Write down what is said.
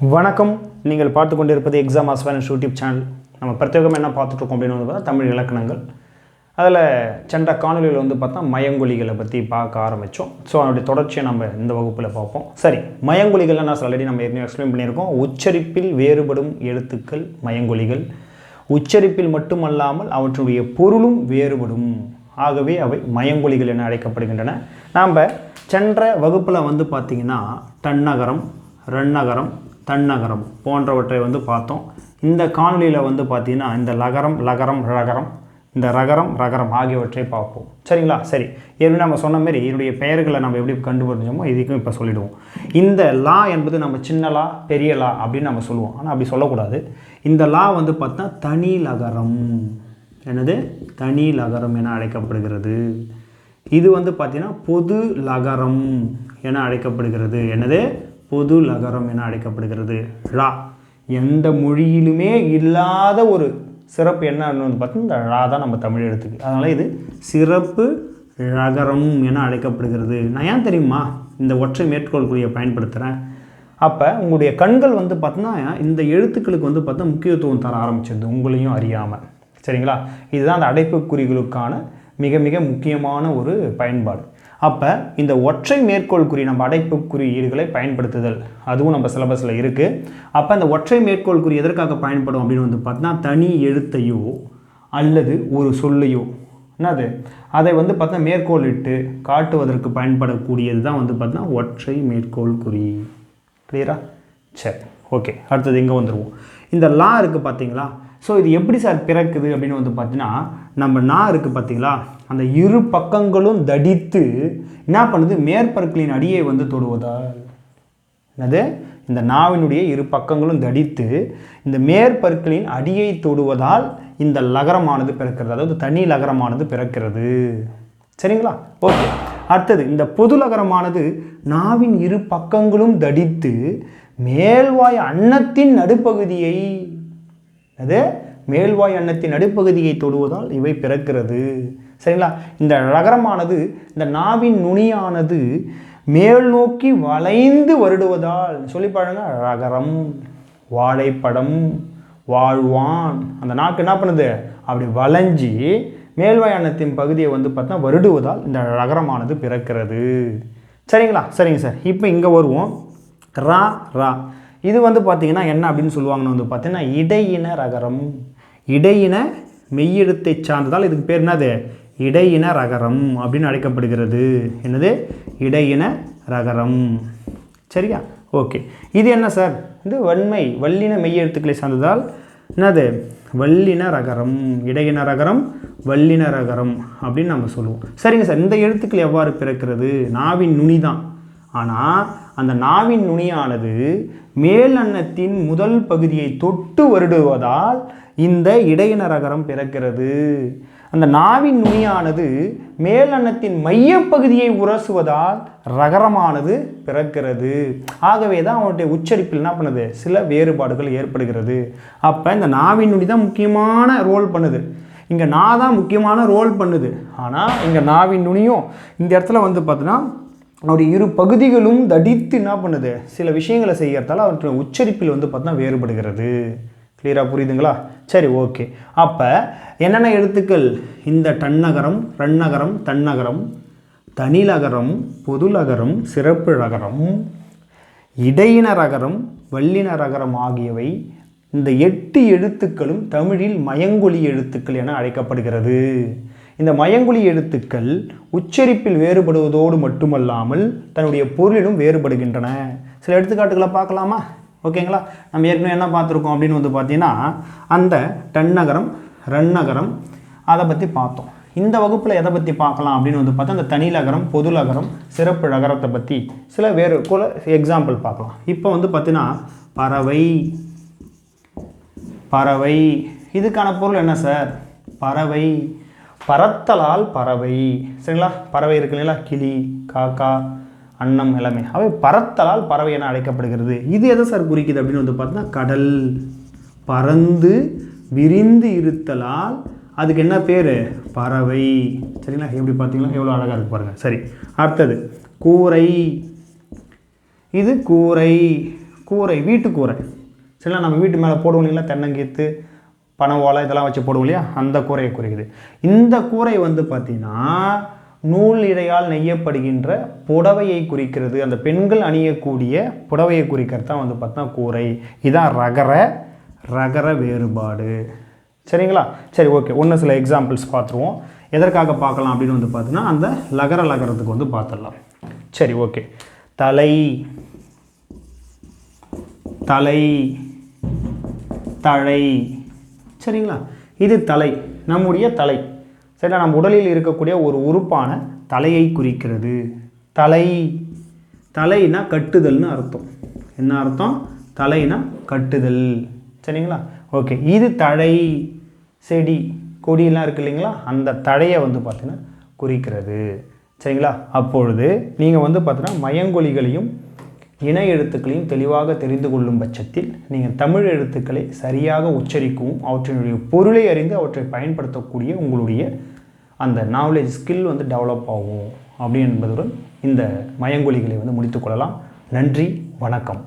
வணக்கம். நீங்கள் பார்த்து கொண்டிருப்பது எக்ஸாம் ஆஸ்வானஸ் யூடியூப் சேனல் நம்ம பிரத்யேகம் என்ன பார்த்துட்ருக்கோம் அப்படின்னு வந்து பார்த்தா தமிழ் இலக்கணங்கள். அதில் சென்ற காணொலியில் வந்து பார்த்தா மயங்கொலிகளை பற்றி பார்க்க ஆரம்பித்தோம் ஸோ அதனுடைய தொடர்ச்சியை நம்ம இந்த வகுப்பில் பார்ப்போம். சரி மயங்கொலிகள் நான் ஆல்ரெடி நம்ம ஏற்கனவே எக்ஸ்பிளைன் பண்ணியிருக்கோம். உச்சரிப்பில் வேறுபடும் எழுத்துக்கள் மயங்கொலிகள். உச்சரிப்பில் மட்டுமல்லாமல் அவற்றுடைய பொருளும் வேறுபடும். ஆகவே அவை மயங்கொலிகள் என அழைக்கப்படுகின்றன. நாம் சென்ற வகுப்பில் வந்து பார்த்திங்கன்னா டன்னகரம் ரன்னகரம் தன்னகரம் போன்றவற்றை வந்து பார்த்தோம். இந்த காணொலியில் வந்து பார்த்திங்கன்னா இந்த லகரம் லகரம் ரகரம் இந்த ரகரம் ரகரம் ஆகியவற்றை பார்ப்போம். சரிங்களா? சரி. ஏற்கனவே நம்ம சொன்ன மாதிரி இதனுடைய பெயர்களை நம்ம எப்படி கண்டுபிடிச்சோமோ இதுக்கும் இப்போ சொல்லிடுவோம். இந்த லா என்பது நம்ம சின்ன லா பெரிய லா அப்படின்னு நம்ம சொல்லுவோம். ஆனால் அப்படி சொல்லக்கூடாது. இந்த லா வந்து பார்த்தா தனி லகரம். என்னது? தனி லகரம் என அழைக்கப்படுகிறது. இது வந்து பார்த்திங்கன்னா பொது லகரம் என அழைக்கப்படுகிறது. என்னது? பொது லகரம் என அழைக்கப்படுகிறது. ழா எந்த மொழியிலுமே இல்லாத ஒரு சிறப்பு என்னன்னு வந்து பார்த்தீங்கன்னா இந்த ழா தான் நம்ம தமிழ் எழுத்துக்கு அதனால் இது சிறப்பு ழகரம் என அழைக்கப்படுகிறது. நான் ஏன் தெரியுமா? இந்த ஒற்றை மேற்கோள் குறியை பயன்படுத்துகிறேன் அப்போ உங்களுடைய கண்கள் வந்து பார்த்தீங்கன்னா இந்த எழுத்துக்களுக்கு வந்து பார்த்தா முக்கியத்துவம் தர ஆரம்பிச்சிருது உங்களையும் அறியாமல் சரிங்களா? இதுதான் அந்த அடைப்புக்குறிகளுக்கான மிக மிக முக்கியமான ஒரு பயன்பாடு. அப்போ இந்த ஒற்றை மேற்கோள் குறி நம்ம அடைப்பு குறியீடுகளை பயன்படுத்துதல். அதுவும் நம்ம சிலபஸில் இருக்குது அப்போ அந்த ஒற்றை மேற்கோள் குறி எதற்காக பயன்படும் அப்படின்னு வந்து பார்த்தீங்கன்னா தனி எழுத்தையோ அல்லது ஒரு சொல்லையோ. என்னது? அதை வந்து பார்த்தா மேற்கோளிட்டு காட்டுவதற்கு பயன்படக்கூடியது தான் வந்து பார்த்தீங்கன்னா ஒற்றை மேற்கோள் குறி கிளியரா சரி ஓகே அடுத்தது இங்கே வந்துடுவோம் இந்த லா இருக்குது பார்த்தீங்களா ஸோ இது எப்படி சார் பிறக்குது அப்படின்னு வந்து பார்த்தீங்கன்னா நம்ம நா இருக்குது பார்த்தீங்களா அந்த இரு பக்கங்களும் தடித்து என்ன பண்ணுது? மேற்பற்களின் அடியை வந்து தொடுவதால். என்னது? இந்த நாவினுடைய இரு பக்கங்களும் தடித்து இந்த மேற்பற்களின் அடியை தொடுவதால் இந்த லகரமானது பிறக்கிறது. அதாவது தனி லகரமானது பிறக்கிறது. சரிங்களா? ஓகே அடுத்தது இந்த பொது லகரமானது நாவின் இரு பக்கங்களும் தடித்து மேல்வாய் அன்னத்தின் நடுப்பகுதியை அது மேல்வாய் அன்னத்தின் நடுப்பகுதியை தொடுவதால் இவை பிறக்கிறது. சரிங்களா? இந்த ரகரமானது இந்த நாவின் நுனியானது மேல் நோக்கி வளைந்து வருடுவதால் சொல்லி பாருங்க ரகரம் வாழைப்படம் வாழ்வான். அந்த நாக்கு என்ன பண்ணுது? அப்படி வளைஞ்சி மேல்வாய் பகுதியை வந்து பார்த்தா வருடுவதால் இந்த ரகரமானது பிறக்கிறது. சரிங்களா? சரிங்க சார். இப்போ இங்கே வருவோம். ரா ரா. இது வந்து பார்த்திங்கன்னா என்ன அப்படின்னு சொல்லுவாங்கன்னு வந்து பார்த்தீங்கன்னா இடையின ரகரம் இடையின மெய்யெழுத்தை சார்ந்ததால் இதுக்கு பேர் என்னது? இடையின ரகரம் அப்படின்னு அழைக்கப்படுகிறது. என்னது? இடையின ரகரம். சரியா? ஓகே. இது என்ன சார்? இது வன்மை வல்லின மெய்யெழுத்துக்களை சார்ந்ததால் என்னது? வல்லின ரகரம் இடையின ரகரம் வல்லின ரகரம் அப்படின்னு நம்ம சொல்லுவோம். சரிங்க சார். இந்த எழுத்துக்கள் எவ்வாறு பிறக்கிறது? நாவின் நுனி தான் ஆனால் அந்த நாவின் நுனியானது மேல் அன்னத்தின் முதல் பகுதியை தொட்டு வருடுவதால் இந்த இடையின ரகரம் பிறக்கிறது. அந்த நாவின் நுனியானது மேலண்ணத்தின் மையப்பகுதியை உரசுவதால் ரகரமானது பிறக்கிறது. ஆகவே தான் அவனுடைய உச்சரிப்பில் என்ன பண்ணுது? சில வேறுபாடுகள் ஏற்படுகிறது. அப்போ இந்த நாவின் நுனி தான் முக்கியமான ரோல் பண்ணுது. இங்கே நான் தான் முக்கியமான ரோல் பண்ணுது. ஆனால் இங்கே நாவின் நுனியும் இந்த இடத்துல வந்து பார்த்தோன்னா அவருடைய இரு பகுதிகளும் தடித்து என்ன பண்ணுது? சில விஷயங்களை செய்கிறதால அவற்றுடைய உச்சரிப்பில் வந்து பார்த்தோன்னா வேறுபடுகிறது. கிளியராக புரியுதுங்களா? சரி ஓகே அப்போ என்னென்ன எழுத்துக்கள்? இந்த டன்னகரம் ரன்னகரம் தன்னகரம் தனிலகரம் பொதுலகரம் சிறப்பு நகரம் இடையின ரகரம் வல்லின ரகரம் ஆகியவை இந்த எட்டு எழுத்துக்களும் தமிழில் மயங்கொலி எழுத்துக்கள் என அழைக்கப்படுகிறது. இந்த மயங்குழி எழுத்துக்கள் உச்சரிப்பில் வேறுபடுவதோடு மட்டுமல்லாமல் தன்னுடைய பொருளிலும் வேறுபடுகின்றன. சில எடுத்துக்காட்டுகளை பார்க்கலாமா? ஓகேங்களா? நம்ம ஏற்கனவே என்ன பார்த்துருக்கோம் அப்படின்னு வந்து பார்த்தீங்கன்னா அந்த டன்னகரம் ரன்னகரம் அதை பற்றி பார்த்தோம். இந்த வகுப்பில் எதை பற்றி பார்க்கலாம் அப்படின்னு வந்து பார்த்தா அந்த தனிலகரம் பொதுலகரம் சிறப்பு லகரத்தை பற்றி சில வேறு கூட எக்ஸாம்பிள் பார்க்கலாம். இப்போ வந்து பார்த்தீங்கன்னா பறவை பறவை. இதுக்கான பொருள் என்ன சார்? பறவை. பறத்தலால் பறவை. சரிங்களா? பறவை இருக்கு இல்லைங்களா? கிளி காக்கா அன்னம் எல்லாமே அவை பறத்தலால் பறவை என அழைக்கப்படுகிறது. இது எதை சார் குறிக்குது அப்படின்னு வந்து பார்த்தீங்கன்னா கடல். பறந்து விரிந்து இருத்தலால் அதுக்கு என்ன பேர்? பறவை. சரிங்களா? எப்படி பார்த்தீங்களா? எவ்வளோ அழகாக இருக்கு பாருங்கள் சரி அடுத்தது கூரை. இது கூரை. கூரை வீட்டு கூரை. சரிங்களா? நம்ம வீட்டு மேலே போடுவோம் இல்லைங்களா? தென்னங்கீத்து பனை ஓலை இதெல்லாம் வச்சு போடுவோம் இல்லையா? அந்த கூரையை குறிக்குது. இந்த கூரை வந்து பார்த்திங்கன்னா நூல் இழையால் நெய்யப்படுகின்ற புடவையை குறிக்கிறது. அந்த பெண்கள் அணியக்கூடிய புடவையை குறிக்கிறது தான் வந்து பார்த்தா கூரை. இதான் ரகர ரகர வேறுபாடு. சரிங்களா? சரி ஓகே. ஒன்று சில எக்ஸாம்பிள்ஸ் பார்த்துருவோம். எதற்காக பார்க்கலாம் அப்படின்னு வந்து பார்த்தோன்னா அந்த லகர லகரத்துக்கு வந்து பார்த்துடலாம். சரி ஓகே. தலை தலை தழை. சரிங்களா? இது தலை. நம்முடைய தலை. சரிங்களா நம்ம உடலில் இருக்கக்கூடிய ஒரு உறுப்பான தலையை குறிக்கிறது. தலை தலைனா கட்டுதல்னு அர்த்தம். என்ன அர்த்தம்? தலைனா கட்டுதல். சரிங்களா? ஓகே. இது தழை செடி கொடியெல்லாம் இருக்கு இல்லைங்களா? அந்த தழையை வந்து பார்த்தீங்கன்னா குறிக்கிறது. சரிங்களா? அப்பொழுது நீங்கள் வந்து பார்த்தீங்கன்னா மயங்கொலிகளையும் இணை எழுத்துக்களையும் தெளிவாக தெரிந்து கொள்ளும் பட்சத்தில் நீங்கள் தமிழ் எழுத்துக்களை சரியாக உச்சரிக்கவும் அவற்றினுடைய பொருளை அறிந்து அவற்றை பயன்படுத்தக்கூடிய உங்களுடைய அந்த நாலேஜ் ஸ்கில் வந்து டெவலப் ஆகும். அப்படி என்பதுடன் இந்த மயங்கொலிகளை வந்து முடித்துக்கொள்ளலாம் நன்றி வணக்கம்.